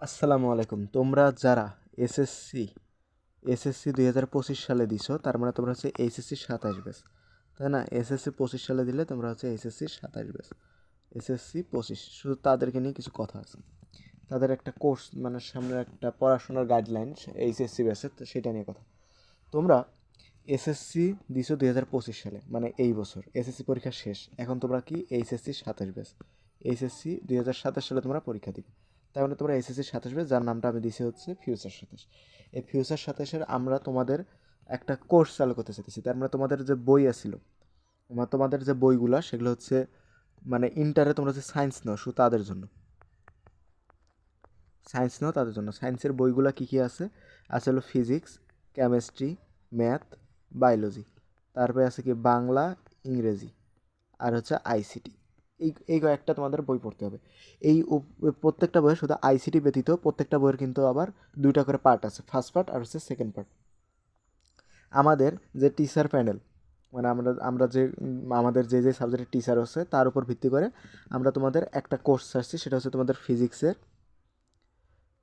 আসসালামু আলাইকুম। তোমরা যারা এসএসসি এসএসসি দুই হাজার পঁচিশ সালে দিছো, তার মানে তোমরা হচ্ছে এইচএসসি সাতাশ ব্যাচ। তাই না? এসএসসি পঁচিশ সালে দিলে তোমরা হচ্ছে এইচএসসি সাতাশ ব্যাচ। এসএসসি পঁচিশ, শুধু তাদেরকে নিয়ে কিছু কথা আছে। তাদের একটা কোর্স মানে সামনে একটা পড়াশোনার গাইডলাইন এইচএসসি ব্যাচের তো সেটা নিয়ে কথা। তোমরা এসএসসি দিছো দুই হাজার পঁচিশ সালে মানে এই বছর। এসএসসি পরীক্ষা শেষ। এখন তোমরা কি এইচএসসি সাতাশ ব্যাচ? এইচএসসি দুই হাজার সাতাশ সালে তোমরা পরীক্ষা দিবে। তার মানে তোমরা এসএসসি সাতাশ ব্যাচ যার নামটা আমি দিছি হচ্ছে ফিউচার সাতাশ। এই ফিউচার সাতাশের আমরা তোমাদের একটা কোর্স চালু করতে চাইতেছি। তার মানে তোমাদের যে বই আছিল তোমাদের যে বইগুলা, সেগুলো হচ্ছে মানে ইন্টারে তোমরা যে সায়েন্স নাও, শুধু তাদের জন্য। সায়েন্স নাও, তাদের জন্য। সায়েন্সের বইগুলা কী কী আছে? আছে হলো ফিজিক্স কেমিস্ট্রি ম্যাথ বায়োলজি তারপরে আছে কি? বাংলা, ইংরেজি। আর হচ্ছে আইসিটি এই এই কয়েকটা তোমাদের বই পড়তে হবে। এই প্রত্যেকটা বইয়ের শুধু আইসিটি ব্যতীত প্রত্যেকটা বইয়ের কিন্তু আবার দুইটা করে পার্ট আছে ফার্স্ট পার্ট আর হচ্ছে সেকেন্ড পার্ট আমাদের যে টিচার প্যানেল মানে আমরা আমরা যে, আমাদের যে যে সাবজেক্টের টিচার আছে, তার উপর ভিত্তি করে আমরা তোমাদের একটা কোর্স আসছি সেটা হচ্ছে তোমাদের ফিজিক্সের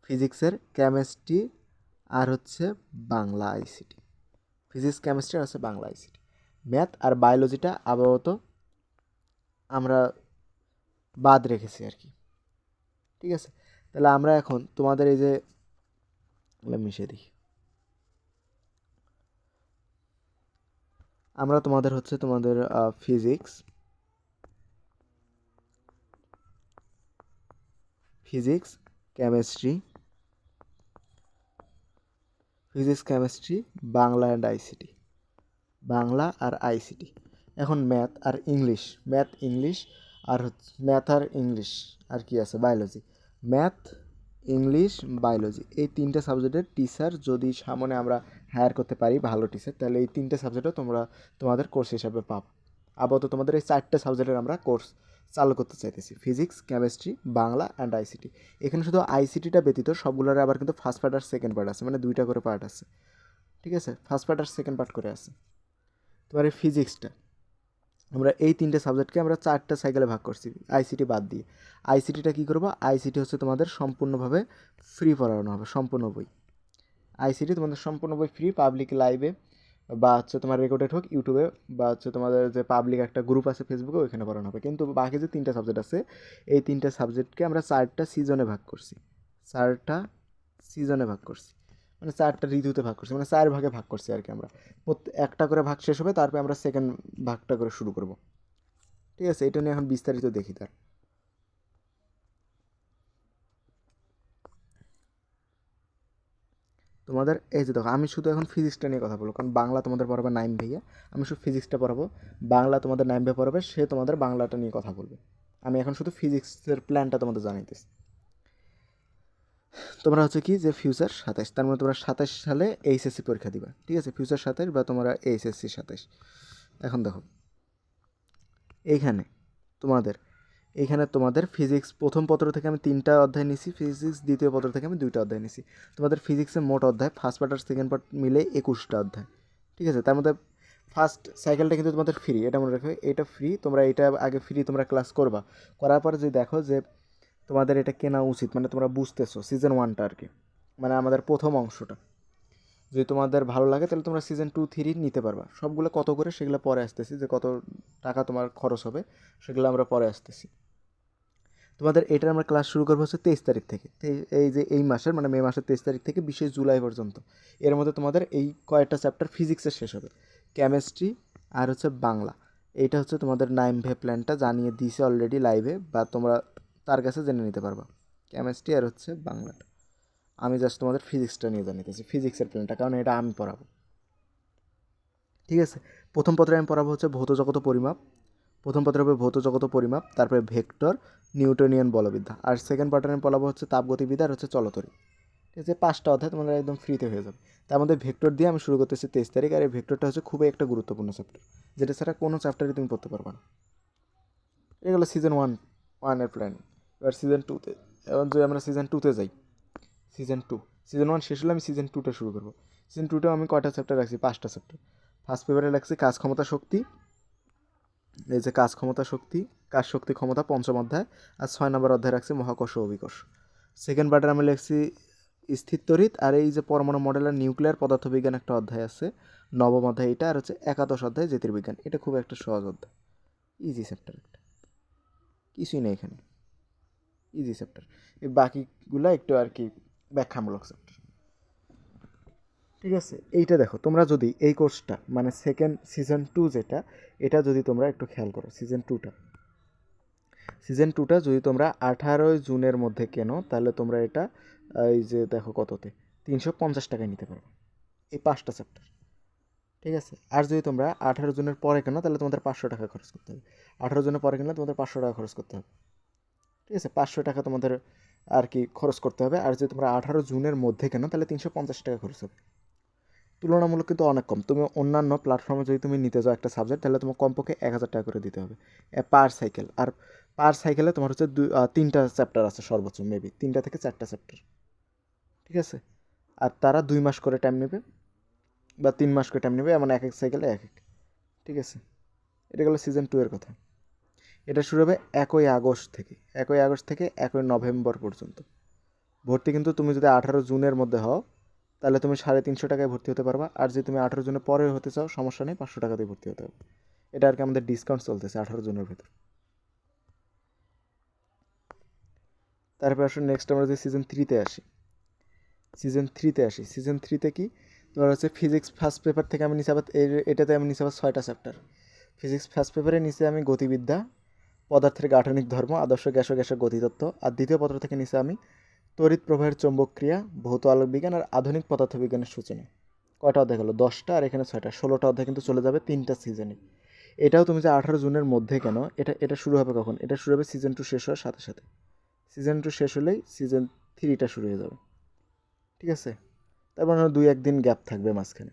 ফিজিক্সের কেমিস্ট্রি আর হচ্ছে বাংলা আইসিটি ফিজিক্স কেমিস্ট্রি আর হচ্ছে বাংলা আইসিটি ম্যাথ আর বায়োলজিটা আপাতত আমরা বাদ রেখেছি আর কি। ঠিক আছে? তাহলে আমরা এখন তোমাদের এই যে মিশিয়ে দিই। আমরা তোমাদের হচ্ছে তোমাদের physics physics chemistry physics chemistry Bangla and ICT Bangla R ICT এখন ম্যাথ আর ইংলিশ ম্যাথ ইংলিশ আর হচ্ছে ম্যাথ আর ইংলিশ আর কি আছে? বায়োলজি ম্যাথ ইংলিশ বায়োলজি এই তিনটে সাবজেক্টের টিচার যদি সামনে আমরা হায়ার করতে পারি ভালো টিচার তাহলে এই তিনটে সাবজেক্টও তোমরা তোমাদের কোর্স হিসাবে পাবে আপাতত তোমাদের এই চারটে সাবজেক্টের আমরা কোর্স চালু করতে চাইতেছি। Physics chemistry Bangla and ICT এখানে শুধু আইসিটিটা ব্যতীত সবগুলোর আবার কিন্তু ফার্স্ট পার্ট আর সেকেন্ড পার্ট আছে মানে দুইটা করে পার্ট আছে। ঠিক আছে? ফার্স্ট পার্ট আর সেকেন্ড পার্ট করে আছে। তোমার এই ফিজিক্সটা আমরা এই তিনটে সাবজেক্টকে আমরা চারটা সাইকেলে ভাগ করছি। আইসিটি বাদ দিয়ে। আইসিটিটা কী করব? আইসিটি হচ্ছে তোমাদের সম্পূর্ণভাবে ফ্রি পড়ানো হবে, সম্পূর্ণ বই। আইসিটি তোমাদের সম্পূর্ণ বই ফ্রি পাবলিক লাইভে বা হচ্ছে তোমার রেকর্ডেড হোক ইউটিউবে বা হচ্ছে তোমাদের যে পাবলিক একটা গ্রুপ আছে ফেসবুকে ওইখানে পড়ানো হবে। কিন্তু বাকি যে তিনটা সাবজেক্ট আছে, এই তিনটা সাবজেক্টকে আমরা চারটা সিজনে ভাগ করছি। চারটা সিজনে ভাগ করছি। মানে চারটা ঋতুতে ভাগ করছি মানে চার ভাগে ভাগ করছি আর কি আমরা একটা করে ভাগ শেষ হবে, তারপরে আমরা সেকেন্ড ভাগটা করে শুরু করব। ঠিক আছে, এটা নিয়ে এখন বিস্তারিত দেখি তার। তোমাদের, এই যে দেখো, আমি শুধু এখন ফিজিক্সটা নিয়ে কথা বলব, কারণ বাংলা তোমাদের পড়াবে নাইম ভাইয়া। আমি শুধু ফিজিক্সটা পড়াবো, বাংলা তোমাদের নাইম ভাই পড়াবে, সে তোমাদের বাংলাটা নিয়ে কথা বলবে। আমি এখন শুধু ফিজিক্সের প্ল্যানটা তোমাদের জানাইতেছি। তোমরা হচ্ছে কি যে ফিউচার সাতাশ, তার মানে তোমরা সাতাশ সালে এইচএসসি পরীক্ষা দিবা, ঠিক আছে? ফিউচার সাতাশ বা তোমরা এইচএসসি সাতাশ। এখন দেখো, এইখানে তোমাদের এইখানে তোমাদের ফিজিক্স প্রথম পত্র থেকে আমি তিনটা অধ্যায় নিছি ফিজিক্স দ্বিতীয় পত্র থেকে আমি দুইটা অধ্যায় নিছি। তোমাদের ফিজিক্সের মোট অধ্যায় ফার্স্ট পার্ট আর সেকেন্ড পার্ট মিলে একুশটা অধ্যায়, ঠিক আছে? তার মধ্যে ফার্স্ট সাইকেলটা কিন্তু তোমাদের ফ্রি এটা মনে রাখবে এটা ফ্রি তোমরা এটা আগে ফ্রি তোমরা ক্লাস করবা। করার পরে যে দেখো যে তোমাদের এটা কেনা উচিত মানে তোমরা বুঝতেছো সিজন ওয়ানটা আর কি মানে আমাদের প্রথম অংশটা। যদি তোমাদের ভালো লাগে তাহলে তোমরা সিজন টু থ্রি নিতে পারবা। সবগুলো কত করে সেগুলো পরে আসতেছি, যে কত টাকা তোমার খরচ হবে সেগুলো আমরা পরে আসতেছি। তোমাদের এটার আমরা ক্লাস শুরু করব হচ্ছে তেইশ তারিখ থেকে। এই যে এই মাসের মানে মে মাসের তেইশ তারিখ থেকে বিশে জুলাই পর্যন্ত। এর মধ্যে তোমাদের এই কয়েকটা চ্যাপ্টার ফিজিক্সের শেষ হবে। কেমিস্ট্রি আর হচ্ছে বাংলা। এইটা হচ্ছে তোমাদের নাইম ভে প্ল্যানটা জানিয়ে দিয়েছে অলরেডি লাইভে বা তোমরা তার কাছে জেনে নিতে পারবা। কেমিস্ট্রি আর হচ্ছে বাংলাটা। আমি জাস্ট তোমাদের ফিজিক্সটা নিয়ে জানিতেছি ফিজিক্সের প্ল্যানটা কারণ এটা আমি পড়াবো। ঠিক আছে? প্রথম পত্রে আমি পড়াবো হচ্ছে ভৌত জগত পরিমাপ। প্রথম পত্রে হবে ভৌত জগত পরিমাপ, তারপরে ভেক্টর নিউটনিয়ান বলবিদ্যা। আর সেকেন্ড পার্টে আমি পড়াবো হচ্ছে তাপগতিবিদ্যা আর হচ্ছে চলতরি। ঠিক আছে? পাঁচটা অধ্যায় তোমাদের একদম ফ্রিতে হয়ে যাবে। তার মধ্যে ভেক্টর দিয়ে আমি শুরু করতেছি তেইশ তারিখ, আর এই ভেক্টরটা হচ্ছে খুবই একটা গুরুত্বপূর্ণ চ্যাপ্টার যেটা ছাড়া কোনো চ্যাপ্টারই তুমি পড়তে পারবে না। এগুলো সিজন ওয়ান ওয়ানের প্ল্যান এবার সিজন টুতে এবার যদি আমরা সিজন টুতে যাই সিজন টু সিজন ওয়ান শেষ হলে আমি সিজন টুটা শুরু করব। সিজন টুতেও আমি কয়টা চ্যাপ্টার রাখছি? পাঁচটা চ্যাপ্টার ফার্স্ট পেপারে রাখছি কাজ ক্ষমতা শক্তি, এই যে কাজ ক্ষমতা শক্তি, কাজ শক্তি ক্ষমতা পঞ্চম অধ্যায়, আর ছয় নম্বর অধ্যায় রাখছি মহাকর্ষ ও অভিকর্ষ। সেকেন্ড পার্টের আমি লিখছি স্থির তড়িৎ আর এই যে পরমাণু মডেলের নিউক্লিয়ার পদার্থবিজ্ঞান একটা অধ্যায় আছে, নবম অধ্যায় এটা, আর হচ্ছে একাদশ অধ্যায় জ্যোতির্বিজ্ঞান। এটা খুব একটা সহজ অধ্যায়। ইজি চ্যাপ্টার একটা। কিছুই নেই এখানে। ইজি চ্যাপ্টার এই বাকিগুলো একটু আর কি ব্যাখ্যামূলক চ্যাপ্টার ঠিক আছে? এইটা দেখো, তোমরা যদি এই কোর্সটা মানে সেকেন্ড সিজন টু যেটা, এটা যদি তোমরা একটু খেয়াল করো সিজন টুটা সিজন টুটা যদি তোমরা আঠারোই জুনের মধ্যে কেনো, তাহলে তোমরা এটা এই যে দেখো কততে? তিনশো পঞ্চাশ টাকায় নিতে পারবে। এই পাঁচটা চ্যাপ্টার ঠিক আছে? আর যদি তোমরা আঠারো জনের পরে কেনো, তাহলে তোমাদের পাঁচশো টাকা খরচ করতে হবে। আঠারো জনের পরে কিনলে তোমাদের পাঁচশো টাকা খরচ করতে হবে। ঠিক আছে, পাঁচশো টাকা তোমাদের আর কি খরচ করতে হবে। আর যদি তোমরা আঠারো জুনের মধ্যে কেনো, তাহলে তিনশো পঞ্চাশ টাকা খরচ হবে। তুলনামূলক কিন্তু অনেক কম। তুমি অন্যান্য প্ল্যাটফর্মে যদি তুমি নিতে যাও একটা সাবজেক্ট তাহলে তোমার কমপক্ষে এক হাজার টাকা করে দিতে হবে। পার সাইকেল আর পার সাইকেলে তোমার হচ্ছে দুই তিনটা চ্যাপ্টার আছে সর্বোচ্চ মেবি তিনটা থেকে চারটা চ্যাপ্টার ঠিক আছে? আর তারা দুই মাস করে টাইম নেবে, বা তিন মাস করে টাইম নেবে, এমন এক এক সাইকেলে এক এক। ঠিক আছে? এটা গেলো সিজন টু এর কথা। এটা শুরু হবে একই আগস্ট থেকে, একই আগস্ট থেকে একই নভেম্বর পর্যন্ত। ভর্তি কিন্তু তুমি যদি আঠারো জুনের মধ্যে হও, তাহলে তুমি সাড়ে তিনশো টাকায় ভর্তি হতে পারবা। আর যদি তুমি আঠারো জনের পরে হতে চাও, সমস্যা নেই, পাঁচশো টাকা দিয়ে ভর্তি হতে হবে। এটা আর কি আমাদের ডিসকাউন্ট চলতেছে আঠারো জনের ভেতর। তারপর আসুন নেক্সট আমরা যদি সিজন থ্রিতে আসি। সিজন থ্রিতে আসি। সিজন থ্রিতে কি? তোমার হচ্ছে ফিজিক্স ফার্স্ট পেপার থেকে আমি আবার এটাতে আমি আবার ছয়টা চ্যাপ্টার ফিজিক্স ফার্স্ট পেপারে নিচে আমি গতিবিদ্যা পদার্থের গাঠনিক ধর্ম, আদর্শ গ্যাস গ্যাসের গতিতত্ত্ব। আর দ্বিতীয় পত্র থেকে নিচে আমি তড়িৎ প্রবাহের চৌম্বক ক্রিয়া, ভৌত আলোক বিজ্ঞান আর আধুনিক পদার্থবিজ্ঞানের সূচনা। কয়টা অধ্যায় গেলো দশটা আর এখানে ছয়টা। ষোলোটা অধ্যায় কিন্তু চলে যাবে তিনটা সিজনে এটাও তুমি যে আঠারো জুনের মধ্যে কেন, এটা এটা শুরু হবে কখন? এটা শুরু হবে সিজন টু শেষ হওয়ার সাথে সাথে। সিজন টু শেষ হলেই সিজন থ্রিটা শুরু হয়ে যাবে। ঠিক আছে? তারপর হলো দুই, একদিন গ্যাপ থাকবে মাঝখানে।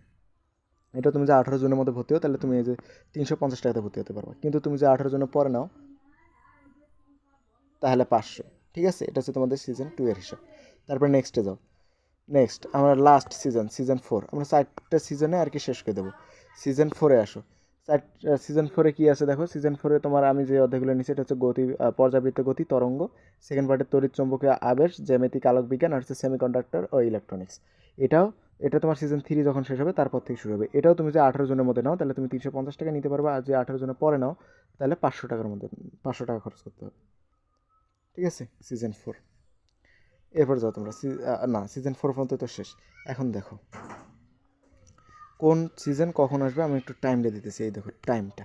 এটা তুমি যে আঠারো জনের মধ্যে ভর্তি হও, তাহলে তুমি এই যে তিনশো পঞ্চাশ টাকাতে ভর্তি হতে পারবে। কিন্তু তুমি যে আঠারো জনের পরে নাও তাহলে পাঁচশো, ঠিক আছে? এটা হচ্ছে তোমাদের সিজন টু এর হিসাব। তারপর নেক্সটে যাও। নেক্সট আমরা লাস্ট সিজন সিজন ফোর আমরা চারটে সিজনে আর কি শেষ করে দেবো। সিজন ফোরে আসো। চার সিজন ফোরে কী আছে দেখো? সিজন ফোরে তোমার আমি যে অধ্যায়গুলো নিচ্ছি এটা হচ্ছে গতি পর্যাবৃত্ত গতি, তরঙ্গ। সেকেন্ড পার্টের তড়িৎ চৌম্বকীয় আবেশ, জ্যামিতিক আলোক বিজ্ঞান আর হচ্ছে সেমিকন্ডাক্টর ও ইলেকট্রনিক্স এটাও, এটা তোমার সিজন থ্রি যখন শেষ হবে, তারপর থেকে শুরু হবে। এটাও তুমি যে আঠারো জনের মধ্যে নাও, তাহলে তুমি তিনশো পঞ্চাশ টাকা নিতে পারবে। আর যে আঠারো জনের পরে নাও, তাহলে পাঁচশো টাকার মধ্যে, পাঁচশো টাকা খরচ করতে হবে। ঠিক আছে? সিজন ফোর এরপর যাও তোমরা। না সিজন ফোর পর্যন্ত তো শেষ। এখন দেখো। কোন সিজন কখন আসবে আমি একটু টাইমটা দিতেছি। এই দেখো টাইমটা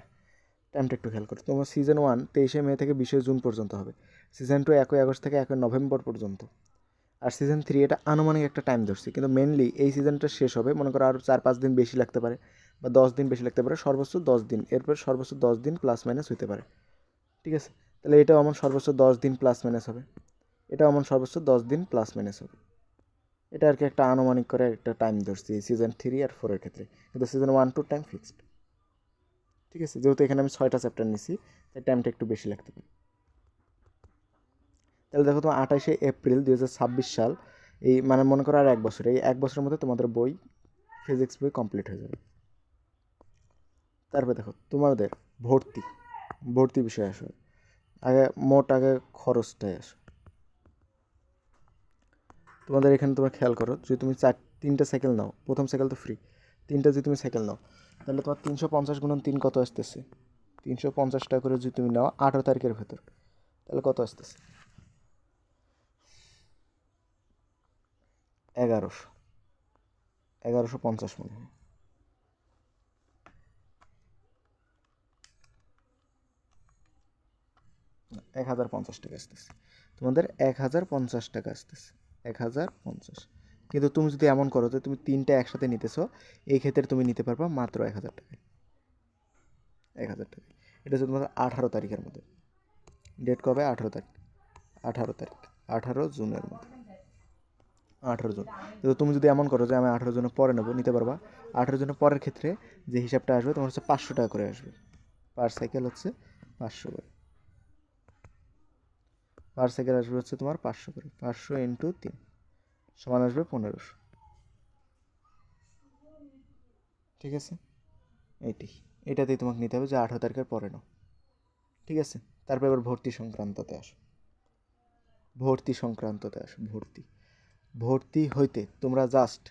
টাইমটা একটু খেয়াল করো। তোমার সিজন ওয়ান তেইশে মে থেকে বিশে জুন পর্যন্ত হবে। সিজন টু একই আগস্ট থেকে একই নভেম্বর পর্যন্ত। আর সিজন থ্রি এটা আনুমানিক একটা টাইম ধরছি। কিন্তু মেনলি এই সিজনটা শেষ হবে। মনে করো আরও চার পাঁচ দিন বেশি লাগতে পারে বা দশ দিন বেশি লাগতে পারে। সর্বোচ্চ দশ দিন। এরপর সর্বোচ্চ দশ দিন প্লাস মাইনাস হতে পারে। ঠিক আছে? তাহলে এটাও আমার সর্বোচ্চ দশ দিন প্লাস মাইনাস হবে। এটা আমার সর্বোচ্চ দশ দিন প্লাস মাইনাস হবে। এটা আর কি একটা আনুমানিক করে একটা টাইম ধরছি সিজন থ্রি আর ফোরের ক্ষেত্রে। কিন্তু season one two time fixed ঠিক আছে? যেহেতু এখানে আমি ছয়টা চ্যাপ্টার নিছি, তাই টাইমটা একটু বেশি লাগতে পারে। তাহলে দেখো তোমার আঠাশে এপ্রিল দুই হাজার ছাব্বিশ সাল, এই মানে মনে করো আর এক বছর, এই এক বছরের মধ্যে তোমাদের বই ফিজিক্স বই কমপ্লিট হয়ে যাবে। তারপরে দেখো, তোমাদের ভর্তি ভর্তি বিষয়ে আসো আগে মোট আগে খরচটাই আসো। তোমাদের এখানে তোমরা খেয়াল করো, যদি তুমি চার, তিনটা সাইকেল নাও, প্রথম সাইকেল তো ফ্রি তিনটা যদি তুমি সাইকেল নাও, তাহলে তোমার তিনশো পঞ্চাশ গুণন তিন কত আসতেছে? তিনশো পঞ্চাশ টাকা করে যদি তুমি নাও, আঠারো তারিখের ভেতর, তাহলে কত আসতেছে? এগারোশো এগারোশো পঞ্চাশ মনে হয়। এক হাজার পঞ্চাশ টাকা আসতেছে। তোমাদের এক হাজার পঞ্চাশ টাকা আসতেছে। এক হাজার পঞ্চাশ। কিন্তু তুমি যদি এমন করো যে তুমি তিনটা একসাথে নিতেছো, এই ক্ষেত্রে তুমি নিতে পারবা মাত্র এক হাজার টাকায় এক হাজার টাকা। এটা হচ্ছে তোমাদের আঠারো তারিখের মধ্যে। ডেট কবে? আঠারো তারিখ। আঠারো তারিখ। আঠারো জুনের মধ্যে। আঠারো জন। তো তুমি যদি এমন করো যে আমি আঠারো জনের পরে নেব, নিতে পারবা। আঠারো জনের পরের ক্ষেত্রে যে হিসাবটা আসবে, তোমার হচ্ছে পাঁচশো টাকা করে আসবে। পার সাইকেল হচ্ছে পাঁচশো করে। পার সাইকেল আসবে হচ্ছে তোমার পাঁচশো করে, পাঁচশো ইন্টু তিন, সমান আসবে পনেরোশো। ঠিক আছে? এইটি এটাতেই তোমাকে নিতে হবে যে আঠারো তারিখের পরে নাও। ঠিক আছে? তারপর এবার ভর্তি সংক্রান্ততে আসো। ভর্তি সংক্রান্ততে আসো, ভর্তি। ভর্তি হইতে তোমরা জাস্ট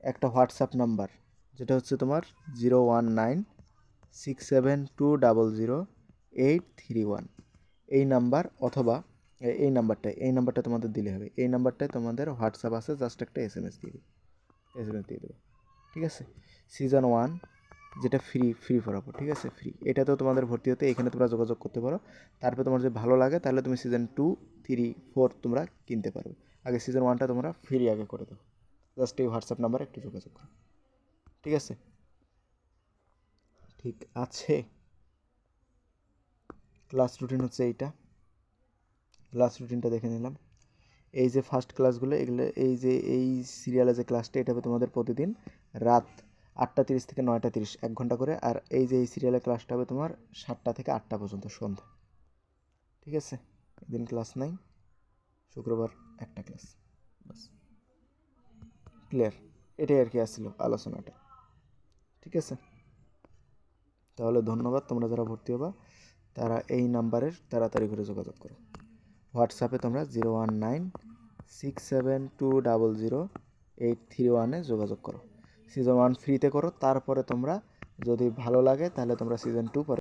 একটা হোয়াটসঅ্যাপ নাম্বার, যেটা হচ্ছে তোমার zero one nine six seven two double zero eight three one. এই নাম্বার অথবা এই নাম্বারটা এই নাম্বারটা তোমাদের দিলে হবে। এই নাম্বারটায় তোমাদের হোয়াটসঅ্যাপ আছে, জাস্ট একটা এস এম এস দিয়ে দেবে। এস এম এস দিয়ে দেবে। ঠিক আছে? সিজন ওয়ান যেটা ফ্রি ফ্রি ফরাবো ঠিক আছে? ফ্রি এটাতেও তোমাদের ভর্তি হতে, এখানে তোমরা যোগাযোগ করতে পারো। তারপরে তোমার যদি ভালো লাগে, তাহলে তুমি সিজন টু থ্রি ফোর তোমরা কিনতে পারবে। আগে সিজন ওয়ানটা তোমরা ফ্রি আগে করে দাও। জাস্ট এই হোয়াটসঅ্যাপ নাম্বারে একটু যোগাযোগ করো। ঠিক আছে? ঠিক আছে। ক্লাস রুটিন হচ্ছে এইটা। ক্লাস রুটিনটা দেখে নিলাম। এই যে ফার্স্ট ক্লাসগুলো এগুলো এই যে এই সিরিয়ালে যে ক্লাসটা এটা হবে তোমাদের প্রতিদিন রাত আটটা তিরিশ থেকে নয়টা তিরিশ, এক ঘণ্টা করে। আর এই যে এই সিরিয়ালের ক্লাসটা হবে তোমার সাতটা থেকে আটটা পর্যন্ত সন্ধ্যা। ঠিক আছে? এদিন ক্লাস নাই। শুক্রবার একটা ক্লাস বাস ক্লিয়ার এটাই আর কি আসছিল আলোচনাটা। ঠিক আছে? তাহলে ধন্যবাদ, তোমরা যারা ভর্তি হবা। তারা এই নাম্বারের তাড়াতাড়ি করে যোগাযোগ করো। হোয়াটসঅ্যাপে তোমরা zero one nine six seven two double zero eight three ওয়ানে যোগাযোগ করো। সিজন ওয়ান ফ্রিতে করো, তারপরে তোমরা যদি ভালো লাগে তাহলে তোমরা সিজন টু পরে